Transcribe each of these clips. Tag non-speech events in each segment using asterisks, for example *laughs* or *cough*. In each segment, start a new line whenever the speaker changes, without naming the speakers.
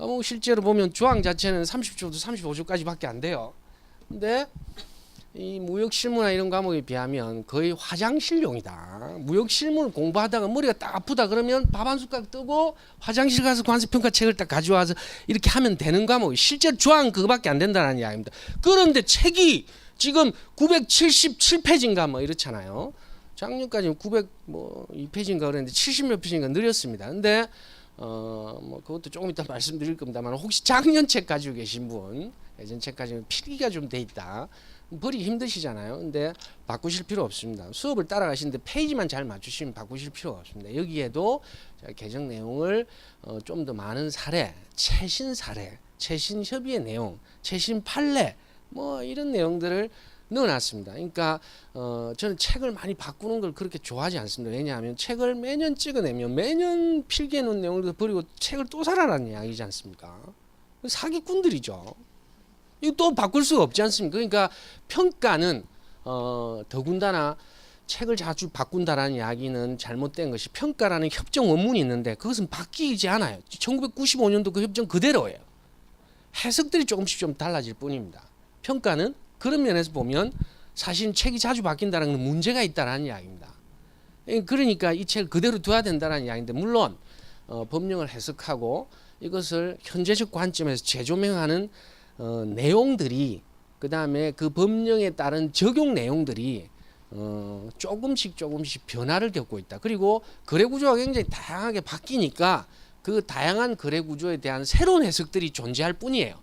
어, 뭐 실제로 보면 주황 자체는 30조도 35조까지밖에 안 돼요. 근데 이 무역 실무나 이런 과목에 비하면 거의 화장실용이다. 무역 실무를 공부하다가 머리가 딱 아프다 그러면 밥 한 숟가락 뜨고 화장실 가서 관세 평가 책을 딱 가져와서 이렇게 하면 되는 과목이 실제 주황 그거밖에 안 된다는 이야기입니다. 그런데 책이 지금 977페이지인가 뭐 이렇잖아요. 작년까지 900 뭐 2페이지인가 그랬는데 70몇 페이지인가 느렸습니다. 근데 어뭐 그것도 조금 이따 *laughs* 말씀드릴 겁니다만 혹시 작년 책 가지고 계신 분 예전 책 가지고 필기가 좀 돼 있다. 버리기 힘드시잖아요. 근데 바꾸실 필요 없습니다. 수업을 따라가시는데 페이지만 잘 맞추시면 바꾸실 필요가 없습니다. 여기에도 개정 내용을 어, 좀 더 많은 사례, 최신 사례, 최신 협의의 내용, 최신 판례 뭐 이런 내용들을 넣어놨습니다. 그러니까 어, 저는 책을 많이 바꾸는 걸 그렇게 좋아하지 않습니다. 왜냐하면 책을 매년 찍어내면 매년 필기해 놓은 내용을 버리고 책을 또 사라라는 이야기지 않습니까? 사기꾼들이죠. 이거 또 바꿀 수가 없지 않습니까? 그러니까 평가는 어, 더군다나 책을 자주 바꾼다라는 이야기는 잘못된 것이 평가라는 협정 원문이 있는데 그것은 바뀌지 않아요. 1995년도 그 협정 그대로예요. 해석들이 조금씩 좀 달라질 뿐입니다. 평가는 그런 면에서 보면 사실 책이 자주 바뀐다는 건 문제가 있다라는 이야기입니다. 예, 그러니까 이 책을 그대로 둬야 된다는 이야기인데 물론 어, 법령을 해석하고 이것을 현재적 관점에서 재조명하는 어, 내용들이 그 다음에 그 법령에 따른 적용 내용들이 어, 조금씩 조금씩 변화를 겪고 있다. 그리고 거래 구조가 굉장히 다양하게 바뀌니까 그 다양한 거래 구조에 대한 새로운 해석들이 존재할 뿐이에요.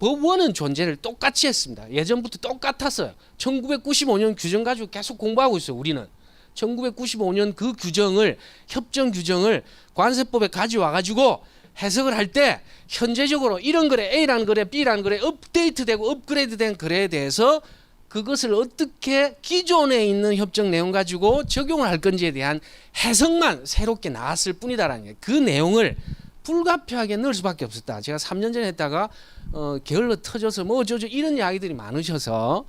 법원은 존재를 똑같이 했습니다. 예전부터 똑같았어요. 1995년 규정 가지고 계속 공부하고 있어요. 우리는 1995년 그 규정을 협정 규정을 관세법에 가져와 가지고 해석을 할 때 현재적으로 이런 거래 A라는 거래 B라는 거래 업데이트되고 업그레이드된 거래에 대해서 그것을 어떻게 기존에 있는 협정 내용 가지고 적용을 할 건지에 대한 해석만 새롭게 나왔을 뿐이다라는 게 그 내용을 불가피하게 넣을 수밖에 없었다. 제가 3년 전에 했다가 어, 게을러 터져서 뭐 어쩌죠 이런 이야기들이 많으셔서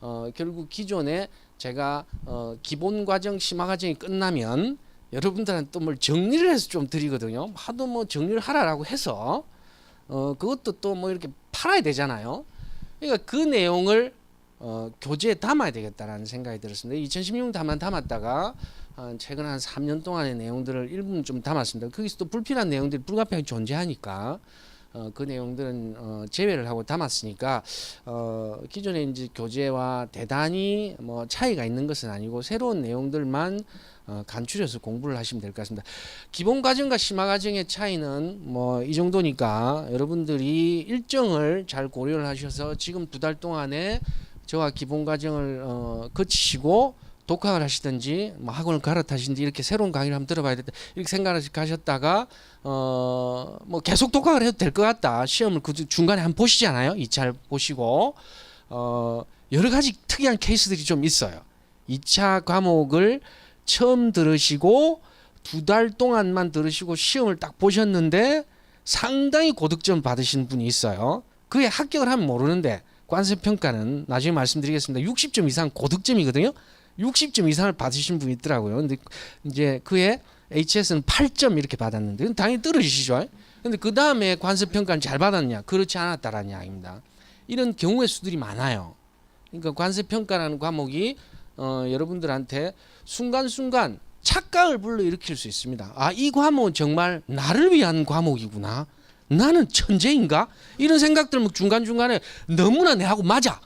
어, 결국 기존에 제가 어, 기본 과정 심화 과정이 끝나면 여러분들한테 또 뭘 정리를 해서 좀 드리거든요. 하도 뭐 정리를 하라라고 해서 어, 그것도 또 뭐 이렇게 팔아야 되잖아요. 그러니까 그 내용을 어, 교재에 담아야 되겠다라는 생각이 들었습니다. 2016년 담아 담았다가 한 최근 한 3년 동안의 내용들을 일부는 좀 담았습니다. 거기서 또 불필요한 내용들이 불가피하게 존재하니까 어, 그 내용들은 어, 제외를 하고 담았으니까 어, 기존에 이제 교재와 대단히 뭐 차이가 있는 것은 아니고 새로운 내용들만 어, 간추려서 공부를 하시면 될 것 같습니다. 기본 과정과 심화 과정의 차이는 뭐 이 정도니까 여러분들이 일정을 잘 고려를 하셔서 지금 두 달 동안에 저와 기본 과정을 어, 거치시고 독학을 하시든지 뭐 학원을 갈아타시든지 이렇게 새로운 강의를 한번 들어봐야 된다 이렇게 생각하셨다가 어 뭐 계속 독학을 해도 될 것 같다. 시험을 그 중간에 한 번 보시잖아요? 2차 보시고. 어 여러 가지 특이한 케이스들이 좀 있어요. 2차 과목을 처음 들으시고 두 달 동안만 들으시고 시험을 딱 보셨는데 상당히 고득점 받으신 분이 있어요. 그게 합격을 하면 모르는데 관세 평가는 나중에 말씀드리겠습니다. 60점 이상 고득점이거든요 60점 이상을 받으신 분이 있더라고요. 근데 이제 그의 HS는 8점 이렇게 받았는데 당연히 떨어지시죠. 근데 그 다음에 관세 평가는 잘 받았냐? 그렇지 않았다라는 이야기입니다. 이런 경우의 수들이 많아요. 그러니까 관세 평가라는 과목이 어, 여러분들한테 순간순간 착각을 불러일으킬 수 있습니다. 아, 이 과목은 정말 나를 위한 과목이구나. 나는 천재인가? 이런 생각들 중간중간에 너무나 내하고 맞아.